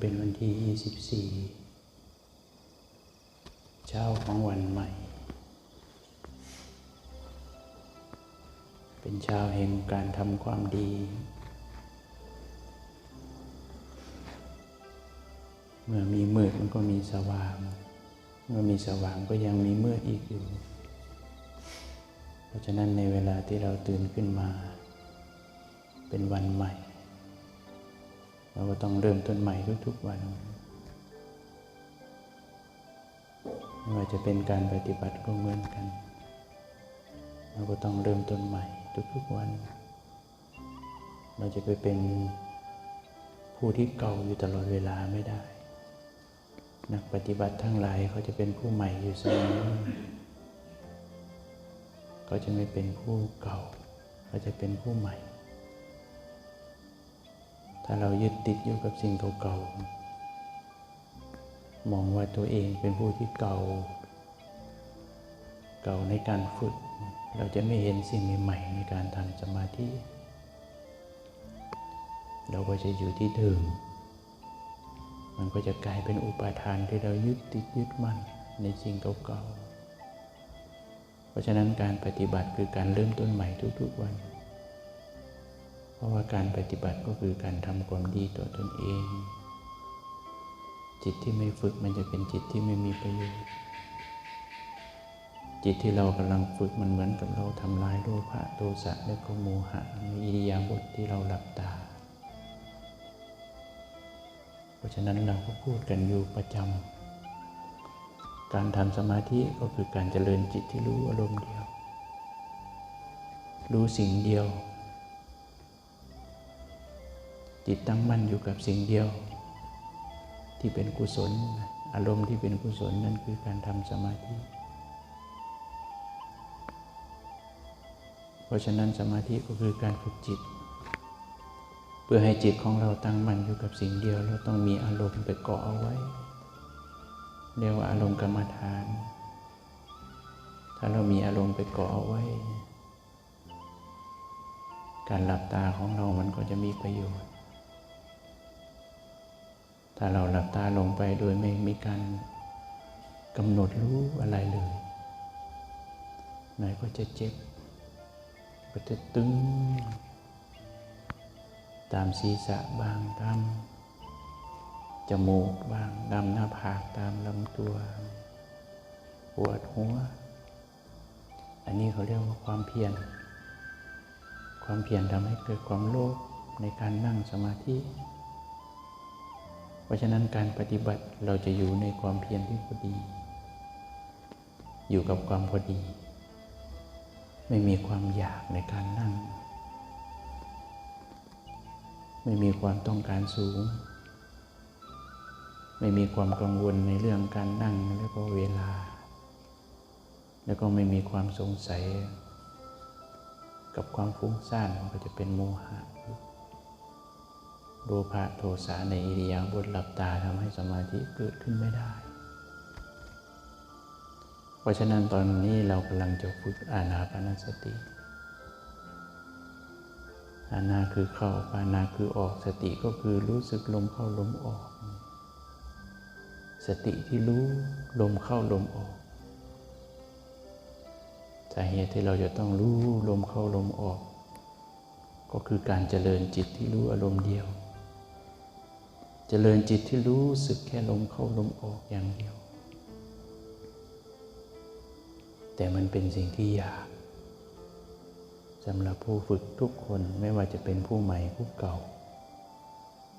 เป็นวันที่ 24 เช้าของวันใหม่ เป็นเช้าแห่งการทำความดี เมื่อมีมืดมันก็มีสว่าง เมื่อมีสว่างก็ยังมีมืดอีกอยู่ เพราะฉะนั้นในเวลาที่เราตื่นขึ้นมา เป็นวันใหม่ เราก็ต้องเริ่มต้นใหม่ทุกๆวันไม่ว่าจะเป็นการปฏิบัติก็เหมือนกัน เราก็ต้องเริ่มต้นใหม่ทุกๆวัน เราจะไปเป็นผู้ที่เก่าอยู่ตลอดเวลาไม่ได้ นักปฏิบัติทั้งหลายเขาจะเป็นผู้ใหม่อยู่เสมอเขาจะไม่เป็นผู้เก่าเขาจะเป็นผู้ใหม่ ถ้าเรายึดติดอยู่กับสิ่งเก่าๆมองว่าตัวเองเป็นผู้ที่เก่า เก่าในการฝึก เราจะไม่เห็นสิ่งใหม่ๆในการทำสมาธิ เราก็จะอยู่ที่เดิมมันก็จะกลายเป็นอุปาทานที่เรายึดติดยึดมั่นในสิ่งเก่าๆ เพราะฉะนั้นการปฏิบัติคือการเริ่มต้นใหม่ทุกๆวัน เพราะว่าการปฏิบัติก็คือการทำความดีต่อตนเอง จิตที่ไม่ฝึกมันจะเป็นจิตที่ไม่มีประโยชน์ จิตที่เรากำลังฝึกมันเหมือนกับเราทำลายโลภะโทสะและก็โมหะในอิริยาบถทที่เราหลับตา เพราะฉะนั้นเราก็พูดกันอยู่ประจำการทำสมาธิก็คือการเจริญจิตที่รู้อารมณ์เดียว รู้สิ่งเดียว จิตตั้งมั่นอยู่กับสิ่งเดียว ที่เป็นกุศล อารมณ์ที่เป็นกุศลนั่นคือการทำสมาธิ เพราะฉะนั้นสมาธิก็คือการฝึกจิต เพื่อให้จิตของเราตั้งมั่นอยู่กับสิ่งเดียว เราต้องมีอารมณ์ไปเกาะเอาไว้เรียกว่าอารมณ์กรรมฐาน ถ้าเรามีอารมณ์ไปเกาะเอาไว้ การหลับตาของเรามันก็จะมีประโยชน์ ถ้าเราหลับตาลงไปโดยไม่มีการกำหนดรู้อะไรเลยหน่อยก็จะเจ็บ ก็จะตึง ตามศีรษะบางตามจมูกบางดำหน้าผากตามลำตัว ปวดหัว อันนี้เขาเรียกว่าความเพียร ความเพียรทำให้เกิดความโลภในการนั่งสมาธิ เพราะฉะนั้นการปฏิบัติเราจะอยู่ในความเพียรที่พอดี อยู่กับความพอดี ไม่มีความอยากในการนั่ง ไม่มีความต้องการสูง ไม่มีความกังวลในเรื่องการนั่งแล้วก็เวลา แล้วก็ไม่มีความสงสัย กับความฟุ้งซ่านมันก็จะเป็นโมหะ โลภะโทสะในอิริยาบถหลับตาทำให้สมาธิเกิดขึ้นไม่ได้ เพราะฉะนั้นตอนนี้เรากำลังจะฝึกอานาปนสติ อานาคือเข้าปานาคือออกสติก็คือรู้สึกลมเข้าลมออก สติที่รู้ลมเข้าลมออกสาเหตุที่เราจะต้องรู้ลมเข้าลมออก ก็คือการเจริญจิตที่รู้อารมณ์เดียว จริญจิตที่รู้สึกแค่ลมเข้าลมออกอย่างเดียว แต่มันเป็นสิ่งที่ยากสำหรับผู้ฝึกทุกคนไม่ว่าจะเป็นผู้ใหม่ผู้เก่า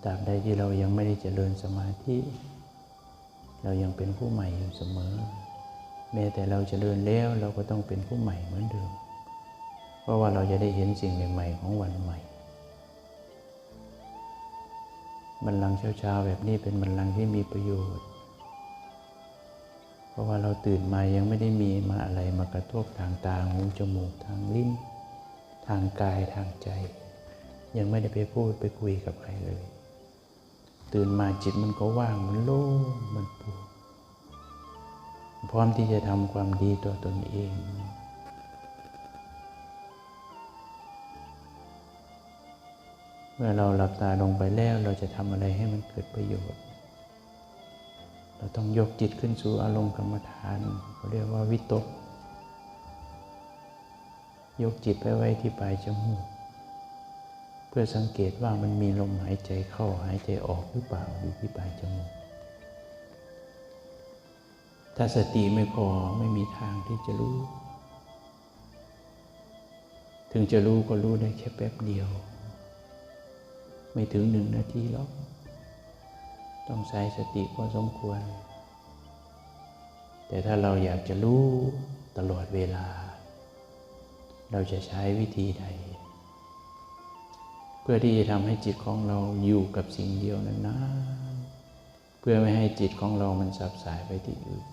ตราบใดที่เรายังไม่ได้เจริญสมาธิ เรายังเป็นผู้ใหม่อยู่เสมอ แม้แต่เราจเจริญแล้วเราก็ต้องเป็นผู้ใหม่เหมือนเดิม เพราะว่าเราจะได้เห็นสิ่งใหม่ๆของวันใหม่ บัลลังก์เช้าๆแบบนี้เป็นบัลลังก์ที่มีประโยชน์ เพราะว่าเราตื่นมายังไม่ได้มีมาอะไรมากระทบทางตาหูจมูกทางลิ้น ทางกายทางใจ ยังไม่ได้ไปพูดไปคุยกับใครเลย ตื่นมาจิตมันก็ว่างมันโล่งมันปร่งพร้อมที่จะทำความดีต่อตนเอง เมื่อเราหลับตาลงไปแล้วเราจะทำอะไรให้มันเกิดประโยชน์ เราต้องยกจิตขึ้นสู่อารมณ์กรรมฐานเขาเรียกว่าวิตก ยกจิตไปไว้ที่ปลายจมูก เพื่อสังเกตว่ามันมีลมหายใจเข้าหายใจออกหรือเปล่าอยู่ที่ปลายจมูก ถ้าสติไม่พอไม่มีทางที่จะรู้ ถึงจะรู้ก็รู้ได้แค่แป๊บเดียว ไม่ถึงหนึ่งนาทีหรอกต้องใช้สติพอสมควร แต่ถ้าเราอยากจะรู้ตลอดเวลา เราจะใช้วิธีใด เพื่อที่จะทำให้จิตของเราอยู่กับสิ่งเดียวนั้นนะเพื่อไม่ให้จิตของเรามันสับสายไปที่อื่น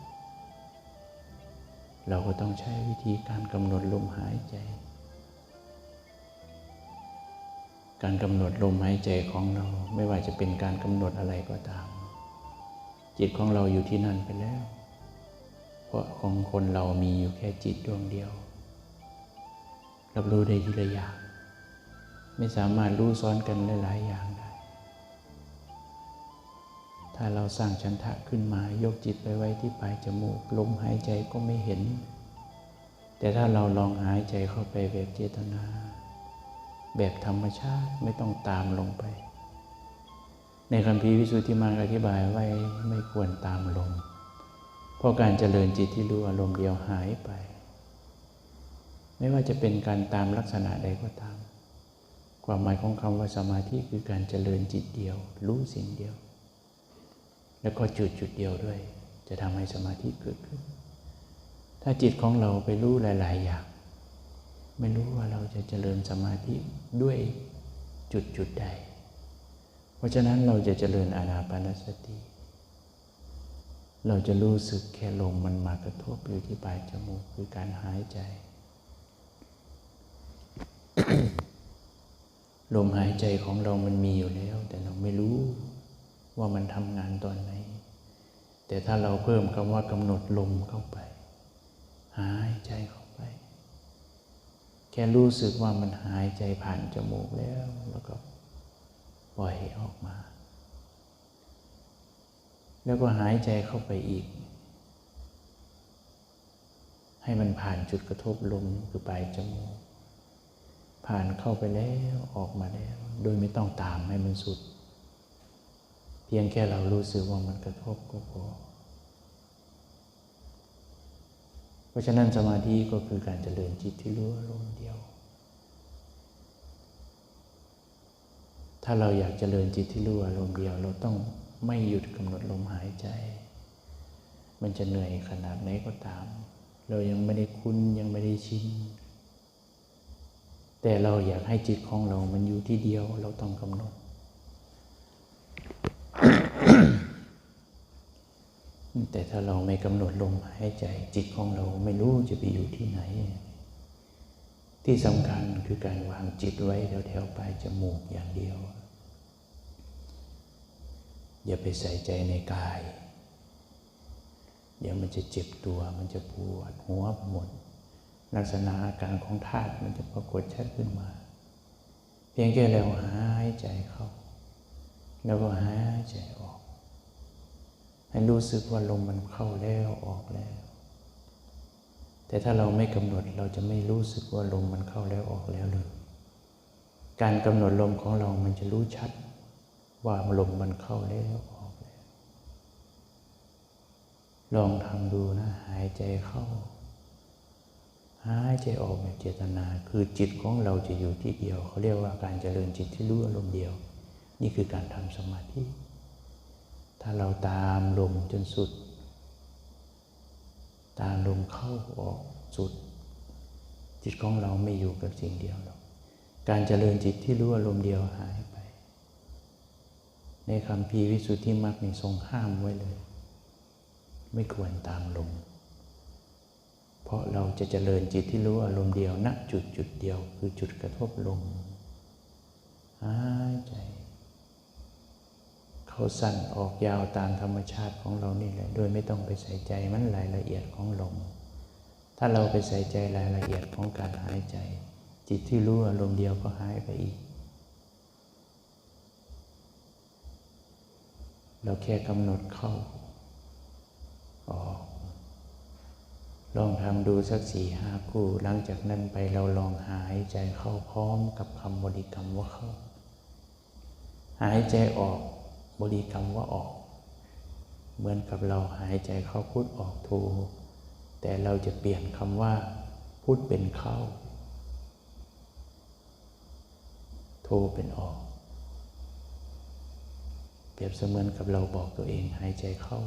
เราก็ต้องใช้วิธีการกำหนดลมหายใจ การกำหนดลมหายใจของเรา ไม่ว่าจะเป็นการกำหนดอะไรก็ตาม จิตของเราอยู่ที่นั่นไปแล้ว เพราะของคนเรามีอยู่แค่จิตดวงเดียว รับรู้ได้ทีละอย่างไม่สามารถรู้ซ้อนกันหลาย ๆ อย่างได้ ถ้าเราสร้างชันทะขึ้นมายกจิตไปไว้ที่ปลายจมูกลมหายใจก็ไม่เห็น แต่ถ้าเราลองหายใจเข้าไปแบบเจตนา แบบธรรมชาติไม่ต้องตามลงไป ในคำพีวิสุทธิมารอธิบายไว้ไม่ควรตามลง เพราะการเจริญจิตที่รู้อารมณ์เดียวหายไป ไม่ว่าจะเป็นการตามลักษณะใดก็ตาม ความหมายของคำว่าสมาธิคือการเจริญจิตเดียว รู้สิ่งเดียว แล้วก็จุดจุดเดียวด้วย จะทำให้สมาธิเกิดขึ้น ถ้าจิตของเราไปรู้หลาย ๆ อย่าง ไม่รู้ว่าเราจะเจริญสมาธิด้วยจุดจุดใด เพราะฉะนั้นเราจะเจริญอานาปานสติ เราจะรู้สึกแค่ลมมันมากระทบอยู่ที่ปลายจมูกคือการหายใจ ลมหายใจของเรามันมีอยู่แล้ว แต่เราไม่รู้ว่ามันทำงานตอนไหน แต่ถ้าเราเพิ่มคำว่ากำหนดลมเข้าไป หายใจเข้า แค่รู้สึกว่ามันหายใจผ่านจมูกแล้ว แล้วก็ปล่อยออกมา แล้วก็หายใจเข้าไปอีก ให้มันผ่านจุดกระทบลมคือปลายจมูก ผ่านเข้าไปแล้วออกมาแล้ว โดยไม่ต้องตามให้มันสุด เพียงแค่เรารู้สึกว่ามันกระทบก็พอ เพราะฉะนั้นสมาธิก็คือการเจริญจิตที่รู้อารมณ์เดียว ถ้าเราอยากเจริญจิตที่รู้อารมณ์เดียว เราต้องไม่หยุดกำหนดลมหายใจ มันจะเหนื่อยขนาดไหนก็ตาม เรายังไม่ได้คุ้นยังไม่ได้ชินแต่เราอยากให้จิตของเรามันอยู่ที่เดียว เราต้องกำหนด แต่ถ้าเราไม่กำหนดลมหายใจจิตของเราไม่รู้จะไปอยู่ที่ไหน ที่สำคัญคือการวางจิตไว้แถวๆปลายจมูกอย่างเดียว อย่าไปใส่ใจในกาย เดี๋ยวมันจะเจ็บตัวมันจะปวดหัวหมด ลักษณะอาการของธาตุมันจะปรากฏชัดขึ้นมา เพียงแค่เราหายใจเข้า แล้วก็หายใจออก ให้รู้สึกว่าลมมันเข้าแล้วออกแล้ว แต่ถ้าเราไม่กำหนดเราจะไม่รู้สึกว่าลมมันเข้าแล้วออกแล้วเลย การกำหนดลมของเรามันจะรู้ชัด ว่าลมมันเข้าแล้วออกแล้ว ลองทำดูนะหายใจเข้า หายใจออกแบบเจตนา คือจิตของเราจะอยู่ที่เดียว เขาเรียกว่าการเจริญจิตที่รู้อารมณ์เดียว นี่คือการทำสมาธิ ถ้าเราตามลมจนสุด ตามลมเข้าออกสุด จิตของเราไม่อยู่กับสิ่งเดียวหรอกการเจริญจิตที่รู้อารมณ์เดียวหายไป ในคำพีวิสุทธิมรรคในทรงห้ามไว้เลย ไม่ควรตามลมเพราะเราจะเจริญจิตที่รู้อารมณ์เดียวณจุดจุดเดียวคือจุดกระทบลมหายใจ เขาสั้นออกยาวตามธรรมชาติของเรานี่แหละ โดยไม่ต้องไปใส่ใจมันรายละเอียดของลม ถ้าเราไปใส่ใจรายละเอียดของการหายใจ จิตที่รู้อารมณ์เดียวก็หายไปอีก เราแค่กำหนดเข้าออกลองทำดูสักสี่ห้าคู่หลังจากนั้นไปเราลองหายใจเข้าพร้อมกับคำบริกรรมว่าเข้า หายใจออก บริกรรมว่าออก เหมือนกับเราหายใจเข้าพุทออกโทแต่เราจะเปลี่ยนคำว่าพุทเป็นเข้า โทเป็นออก เปรียบเสมือนกับเราบอกตัวเองหายใจเข้า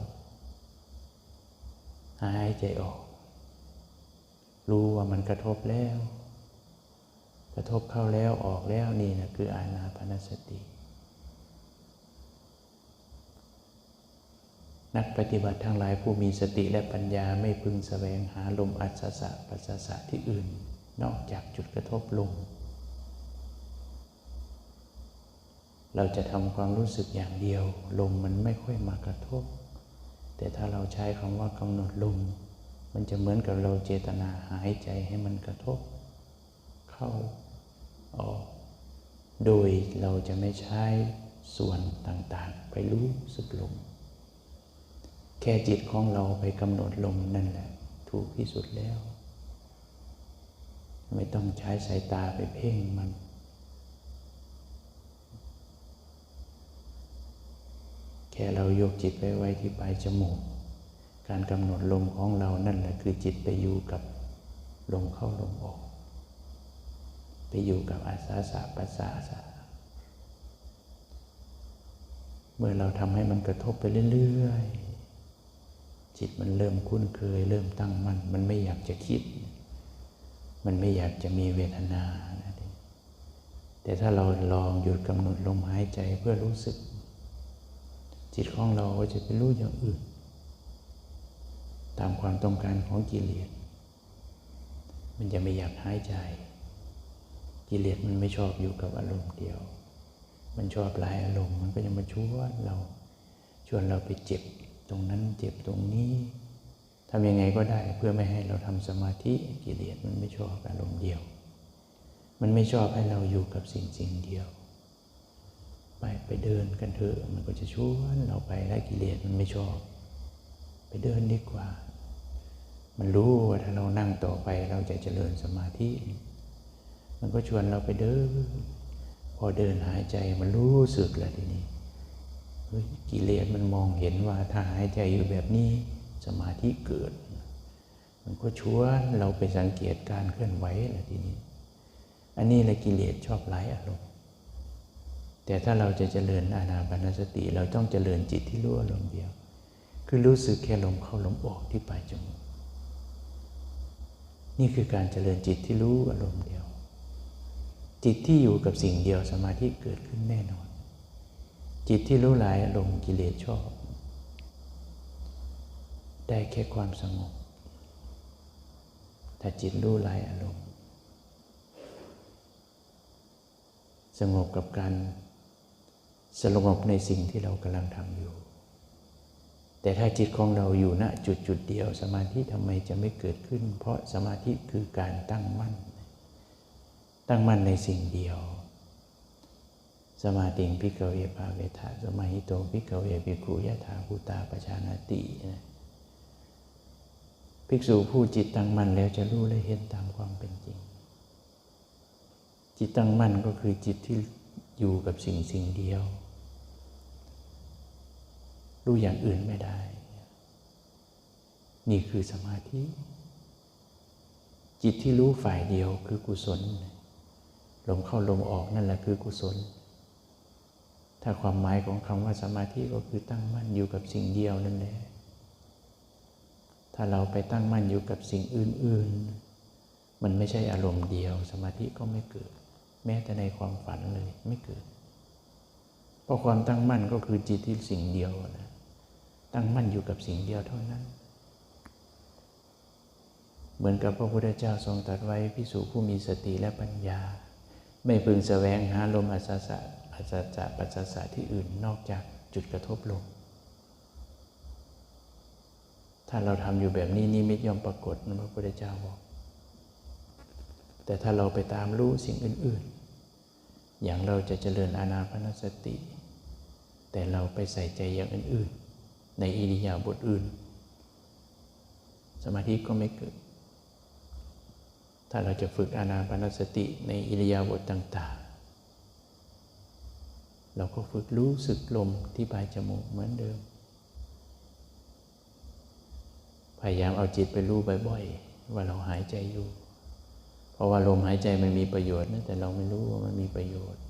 หายใจออก รู้ว่ามันกระทบแล้ว กระทบเข้าแล้วออกแล้วนี่นะคืออานาปนสติ นักปฏิบัติทั้งหลายผู้มีสติและปัญญาไม่พึงแสวงหาลมอัศสะปัสสะสะที่อื่น นอกจากจุดกระทบลม เราจะทำความรู้สึกอย่างเดียว ลมมันไม่ค่อยมากระทบ แต่ถ้าเราใช้คำว่ากำหนดลม มันจะเหมือนกับเราเจตนาหายใจให้มันกระทบ เข้าออกโดยเราจะไม่ใช้ส่วนต่างๆ ไปรู้สึกลม แค่จิตของเราไปกำหนดลมนั่นแหละ ถูกที่สุดแล้ว ไม่ต้องใช้สายตาไปเพ่งมัน แค่เรายกจิตไปไว้ที่ปลายจมูก การกำหนดลมของเรานั่นแหละคือจิตไปอยู่กับลมเข้าลมออก ไปอยู่กับอาสาสะปัสสาสะเมื่อเราทำให้มันกระทบไปเรื่อยๆ จิตมันเริ่มคุ้นเคย เริ่มตั้งมั่นมันไม่อยากจะคิด มันไม่อยากจะมีเวทนาแต่ถ้าเราลองหยุดกำหนดลมหายใจเพื่อรู้สึก จิตของเราก็จะไปรู้อย่างอื่น ตามความต้องการของกิเลสมันจะไม่อยากหายใจ กิเลสมันไม่ชอบอยู่กับอารมณ์เดียว มันชอบหลายอารมณ์มันก็จะมาชวนเราชวนเราไปเจ็บ ตรงนั้นเจ็บตรงนี้ทำยังไงก็ได้เพื่อไม่ให้เราทำสมาธิกิเลสมันไม่ชอบอารมณ์เดียว มันไม่ชอบให้เราอยู่กับสิ่งสิ่งเดียว ไปไปเดินกันเถอะมันก็จะชวนเราไปแล้วกิเลสมันไม่ชอบ ไปเดินดีกว่า มันรู้ว่าถ้าเรานั่งต่อไปเราจะเจริญสมาธิ มันก็ชวนเราไปเดิน พอเดินหายใจมันรู้สึกแล้วทีนี้ กิเลสมันมองเห็นว่าถ้าหายใจอยู่แบบนี้สมาธิเกิด มันก็ชวนเราไปสังเกตการเคลื่อนไหวแล้วทีนี้ อันนี้แหละกิเลสชอบหลายอารมณ์แต่ถ้าเราจะเจริญอานาปานสติ เราต้องเจริญจิตที่รู้อารมณ์เดียว คือรู้สึกแค่ลมเข้าลมออกที่ปลายจมูกนี่คือการเจริญจิตที่รู้อารมณ์เดียว จิตที่อยู่กับสิ่งเดียวสมาธิเกิดขึ้นแน่นอน จิตที่รู้หลายอารมณ์กิเลสชอบ ได้แค่ความสงบแต่จิตรู้หลายอารมณ์ สงบกับการสงบในสิ่งที่เรากำลังทำอยู่ แต่ถ้าจิตของเราอยู่ณจุดจุดเดียว สมาธิทำไมจะไม่เกิดขึ้น เพราะสมาธิคือการตั้งมั่น ตั้งมั่นในสิ่งเดียว สมาติงพิกเวปาเวทาสมาหิโตพิกเวปิกุยะถาภูตาปชานาตินะภิกษุผู้จิตตั้งมั่นแล้วจะรู้และเห็นตามความเป็นจริง จิตตั้งมั่นก็คือจิตที่อยู่กับสิ่งสิ่งเดียว รู้อย่างอื่นไม่ได้ นี่คือสมาธิ จิตที่รู้ฝ่ายเดียวคือกุศลลมเข้าลมออกนั่นแหละคือกุศล ถ้าความหมายของคำว่าสมาธิก็คือตั้งมั่นอยู่กับสิ่งเดียวนั่นแหละ ถ้าเราไปตั้งมั่นอยู่กับสิ่งอื่น ๆ มันไม่ใช่อารมณ์เดียว สมาธิก็ไม่เกิด แม้แต่ในความฝันเลยไม่เกิด เพราะความตั้งมั่นก็คือจิตที่สิ่งเดียวนะ ตั้งมั่นอยู่กับสิ่งเดียวเท่านั้น เหมือนกับพระพุทธเจ้าทรงตรัสไว้พิสูจผู้มีสติและปัญญา ไม่พึงแสวงหาลมอัศสะ อัศจะปัสสะที่อื่นนอกจากจุดกระทบลมถ้าเราทำอยู่แบบนี้นิมิตย่อมปรากฏนะพระพุทธเจ้าบอกแต่ถ้าเราไปตามรู้สิ่งอื่น ๆ อย่างเราจะเจริญอานาปนสติ แต่เราไปใส่ใจอย่างอื่น ๆ ในอิริยาบถอื่นมมาธิก็ไม่เกิด ถ้าเราจะฝึกอานาปนสติในอิริยาบถต่าง ๆ เราก็ฝึกรู้สึกลมที่ปลายจมูกเหมือนเดิม พยายามเอาจิตไปรู้บ่อยๆ ว่าเราหายใจอยู่ เพราะว่าลมหายใจมันมีประโยชน์นะแต่เราไม่รู้ว่ามันมีประโยชน์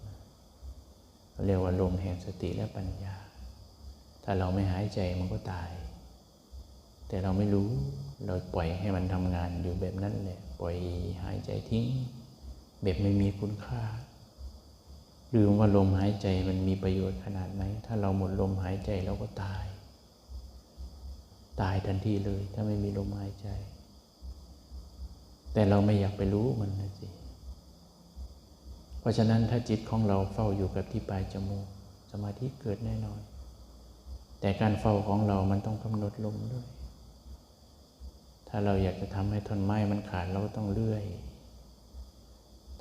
เรียกว่าลมแห่งสติและปัญญา ถ้าเราไม่หายใจมันก็ตาย แต่เราไม่รู้เราปล่อยให้มันทำงานอยู่แบบนั้นแหละ ปล่อยหายใจทิ้ง แบบไม่มีคุณค่า ลืมว่าลมหายใจมันมีประโยชน์ขนาดไหน ถ้าเราหมดลมหายใจเราก็ตาย ตายทันทีเลย ถ้าไม่มีลมหายใจ แต่เราไม่อยากไปรู้มันนะสิ เพราะฉะนั้นถ้าจิตของเราเฝ้าอยู่กับที่ปลายจมูก สมาธิเกิดแน่นอน แต่การเฝ้าของเรามันต้องกำหนดลมด้วย ถ้าเราอยากจะทำให้ท่อนไม้มันขาดเราก็ต้องเลื่อย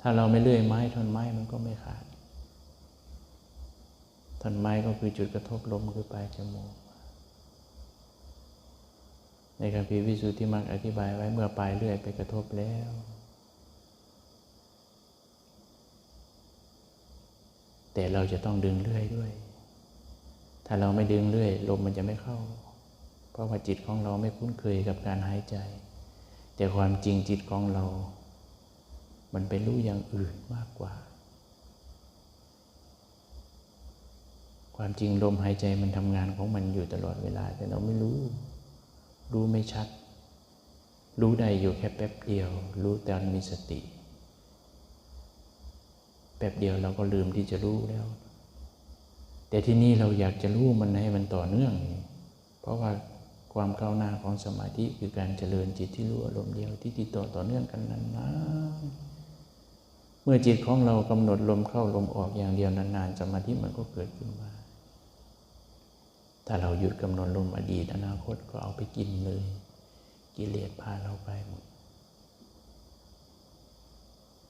ถ้าเราไม่เลื่อยไม้ท่อนไม้มันก็ไม่ขาด ท่อนไม้ก็คือจุดกระทบลมคือปลายจมูก ในคัมภีวิสุทธิมรรคอธิบายไว้เมื่อปลายเลื่อยไปกระทบแล้ว แต่เราจะต้องดึงเลื่อยด้วย ถ้าเราไม่ดึงเลื่อย ลมมันจะไม่เข้า เพราะว่าจิตของเราไม่คุ้นเคยกับการหายใจ แต่ความจริงจิตของเรา มันไปรู้อย่างอื่นมากกว่า ความจริงลมหายใจมันทำงานของมันอยู่ตลอดเวลา แต่เราไม่รู้ รู้ไม่ชัด รู้ได้อยู่แค่แป๊บเดียว รู้แต่มีสติ แป๊บเดียวเราก็ลืมที่จะรู้แล้ว แต่ที่นี่เราอยากจะรู้มันให้มันต่อเนื่อง เพราะว่าความก้าวหน้าของสมาธิคือการเจริญจิตที่รู้อารมณ์เดียวที่ติดต่อต่อเนื่องกันนานๆเมื่อจิตของเรากำหนดลมเข้าลมออกอย่างเดียวนานๆสมาธิมันก็เกิดขึ้นมา ถ้าเราหยุดกำหนดลมอดีตอนาคตก็เอาไปกินเลย กิเลสพาเราไปหมด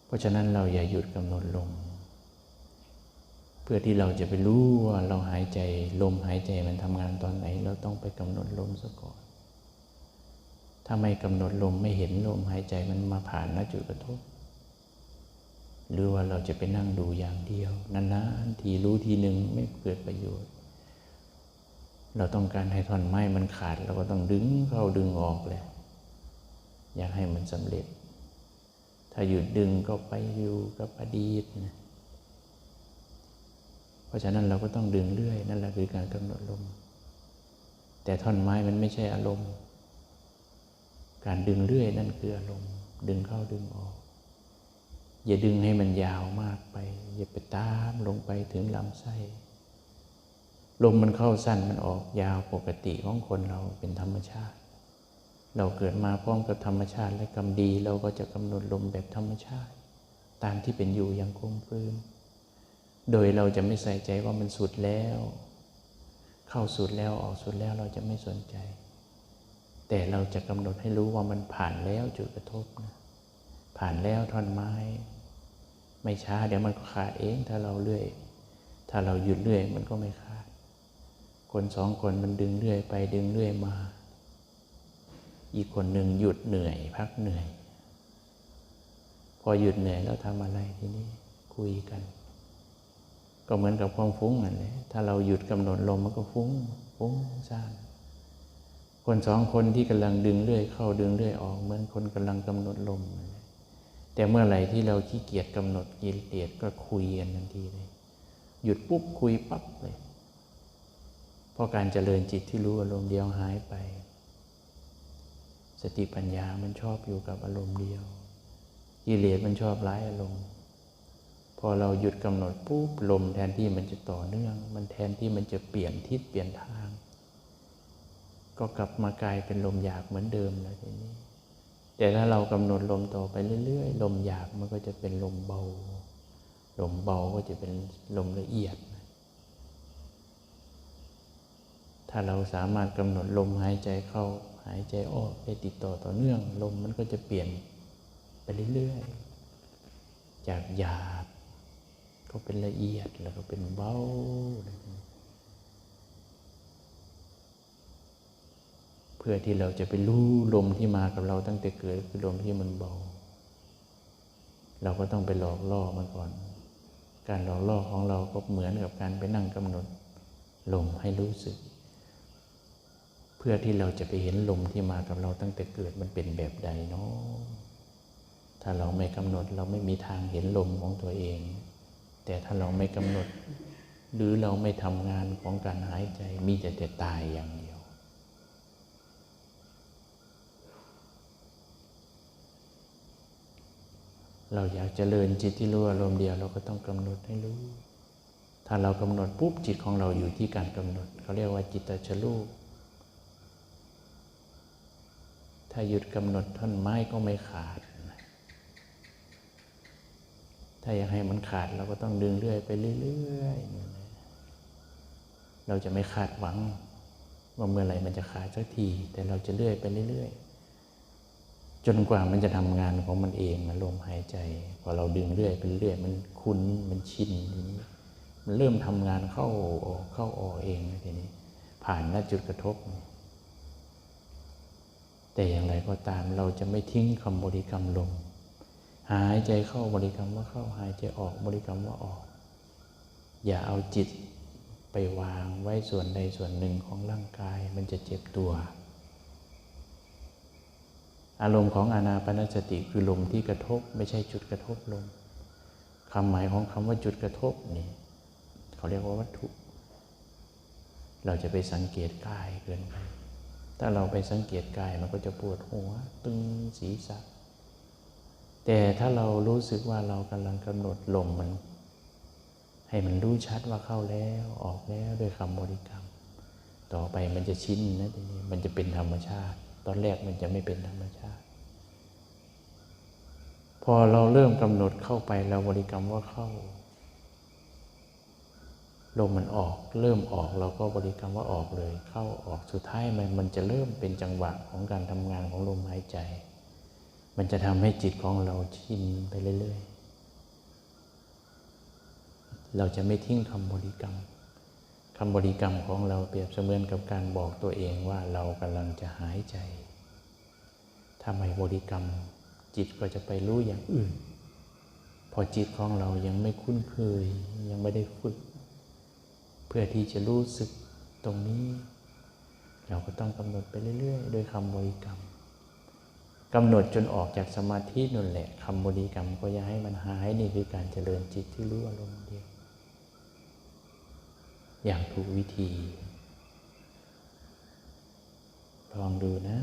เพราะฉะนั้นเราอย่าหยุดกำหนดลม เพื่อที่เราจะไปรู้ว่าเราหายใจลมหายใจมันทำงานตอนไหน เราต้องไปกำหนดลมซะก่อน ถ้าไม่กำหนดลมไม่เห็นลมหายใจมันมาผ่านณจุดกระทบหรือว่าเราจะไปนั่งดูอย่างเดียว นานๆทีรู้ทีหนึ่งไม่เกิดประโยชน์ เราต้องการให้ท่อนไม้มันขาดเราก็ต้องดึงเข้าดึงออกแหละอยากให้มันสำเร็จ ถ้าหยุดดึงก็ไปอยู่กับอดีตนะเพราะฉะนั้นเราก็ต้องดึงเรื่อยนั่นแหละคือการกำหนดลม แต่ท่อนไม้มันไม่ใช่อารมณ์ การดึงเรื่อยนั่นคืออารมณ์ ดึงเข้าดึงออก อย่าดึงให้มันยาวมากไป อย่าไปตามลงไปถึงลำไส้ ลมมันเข้าสั้นมันออกยาวปกติของคนเราเป็นธรรมชาติ เราเกิดมาพร้อมกับธรรมชาติและกรรมดีเราก็จะกำหนดลมแบบธรรมชาติ ตามที่เป็นอยู่อย่างคงพื้นโดยเราจะไม่ใส่ใจว่ามันสุดแล้ว เข้าสุดแล้วออกสุดแล้วเราจะไม่สนใจ แต่เราจะกำหนดให้รู้ว่ามันผ่านแล้วจุดกระทบนะผ่านแล้วท่อนไม้ ไม่ช้าเดี๋ยวมันก็ขาดเองถ้าเราเลื่อย ถ้าเราหยุดเลื่อยมันก็ไม่ขาด คนสองคนมันดึงเลื่อยไปดึงเลื่อยมา อีกคนหนึ่งหยุดเหนื่อย พักเหนื่อย พอหยุดเหนื่อยแล้วทำอะไรทีนี้คุยกัน ก็เหมือนกับความฟุ้งนั่นแหละถ้าเราหยุดกำหนดลมมันก็ฟุ้งฟุ้งซ่านคนสองคนที่กำลังดึงเรื่อยเข้าดึงเรื่อยออกเหมือนคนกำลังกำหนดลมแต่เมื่อไหร่ที่เราขี้เกียจกำหนดกิเลสก็คุยกันทันทีเลย หยุดปุ๊บคุยปั๊บเลย เพราะการเจริญจิตที่รู้อารมณ์เดียวหายไป สติปัญญามันชอบอยู่กับอารมณ์เดียวกิเลสมันชอบร้ายอารมณ์ พอเราหยุดกำหนดปุ๊บลมแทนที่มันจะต่อเนื่อง มันแทนที่มันจะเปลี่ยนทิศเปลี่ยนทาง ก็กลับมากลายเป็นลมหยาบเหมือนเดิมแล้วทีนี้ แต่ถ้าเรากำหนดลมต่อไปเรื่อย ๆ ลมหยาบมันก็จะเป็นลมเบา ลมเบาก็จะเป็นลมละเอียด ถ้าเราสามารถกำหนดลมหายใจเข้าหายใจออกได้ติดต่อต่อเนื่อง ลมมันก็จะเปลี่ยนไปเรื่อยๆ จากหยาบก็เป็นละเอียดแล้วก็เป็นเบาเพื่อพื่อที่เราจะไปรู้ลมที่มากับเราตั้งแต่เกิดคือลมที่มันเบา เราก็ต้องไปหลอกล่อมันก่อน การหลอกล่อของเราก็เหมือนกับการไปนั่งกำหนดลมให้รู้สึก เพื่อที่เราจะไปเห็นลมที่มากับเราตั้งแต่เกิดมันเป็นแบบใดเนาะถ้าเราไม่กำหนดเราไม่มีทางเห็นลมของตัวเอง แต่ถ้าเราไม่กำหนด หรือเราไม่ทำงานของการหายใจมีแต่แต่ตายอย่างเดียว เราอยากจเจริญจิตที่รู้อารมณ์เดียวเราก็ต้องกำหนดให้รู้ ถ้าเรากำหนดปุ๊บจิตของเราอยู่ที่การกำหนดเขาเรียกว่าจิตตชลูก ถ้าหยุดกำหนดท่อนไม้ก็ไม่ขาด ถ้าอยากให้มันขาดเราก็ต้องดึงเรื่อยไปเรื่อยๆ เราจะไม่คาดหวัง ว่าเมื่อไหร่มันจะขาดสักที แต่เราจะเรื่อยไปเรื่อยๆ จนกว่ามันจะทำงานของมันเองลมหายใจ พอเราดึงเรื่อยไปเรื่อยมันคุ้นมันชินทีนี้มันเริ่มทำงานเข้าออกเข้าออกเองทีนี้ ผ่านหน้าจุดกระทบ แต่อย่างไรก็ตามเราจะไม่ทิ้งคำบริกรรมลมหายใจเข้าบริกรรมว่าเข้าหายใจออกบริกรรมว่าออก อย่าเอาจิตไปวางไว้ส่วนใดส่วนหนึ่งของร่างกายมันจะเจ็บตัว อารมณ์ของอานาปนสติคือลมที่กระทบไม่ใช่จุดกระทบลมคำหมายของคำว่าจุดกระทบนี่เขาเรียกว่าวัตถุ เราจะไปสังเกตกายเกินไป ถ้าเราไปสังเกตกายมันก็จะปวดหัว ตึงศีรษะ แต่ถ้าเรารู้สึกว่าเรากำลังกำหนดลมมัน ให้มันรู้ชัดว่าเข้าแล้วออกแล้วด้วยคำบริกรรม ต่อไปมันจะชินนะทีนี้มันจะเป็นธรรมชาติ ตอนแรกมันจะไม่เป็นธรรมชาติ พอเราเริ่มกำหนดเข้าไปเราบริกรรมว่าเข้า ลมมันออกเริ่มออกเราก็บริกรรมว่าออกเลย เข้าออกสุดท้ายมันมันจะเริ่มเป็นจังหวะของการทำงานของลมหายใจ มันจะทำให้จิตของเราชินไปเรื่อยๆ เราจะไม่ทิ้งคำบริกรรมคำบริกรรมของเราเปรียบเสมือนกับการบอกตัวเองว่าเรากำลังจะหายใจถ้าไม่บริกรรม จิตก็จะไปรู้อย่างอื่น พอจิตของเรายังไม่คุ้นเคยยังไม่ได้ฝึก เพื่อที่จะรู้สึกตรงนี้ เราก็ต้องกำหนดไปเรื่อยๆ โดยคำบริกรรมกำหนดจนออกจากสมาธินั่นแหละคำบริกรรมก็อย่าให้มันหายนี่คือการเจริญจิตที่รู้อารมณ์เดียวอย่างถูกวิธี ลองดูนะ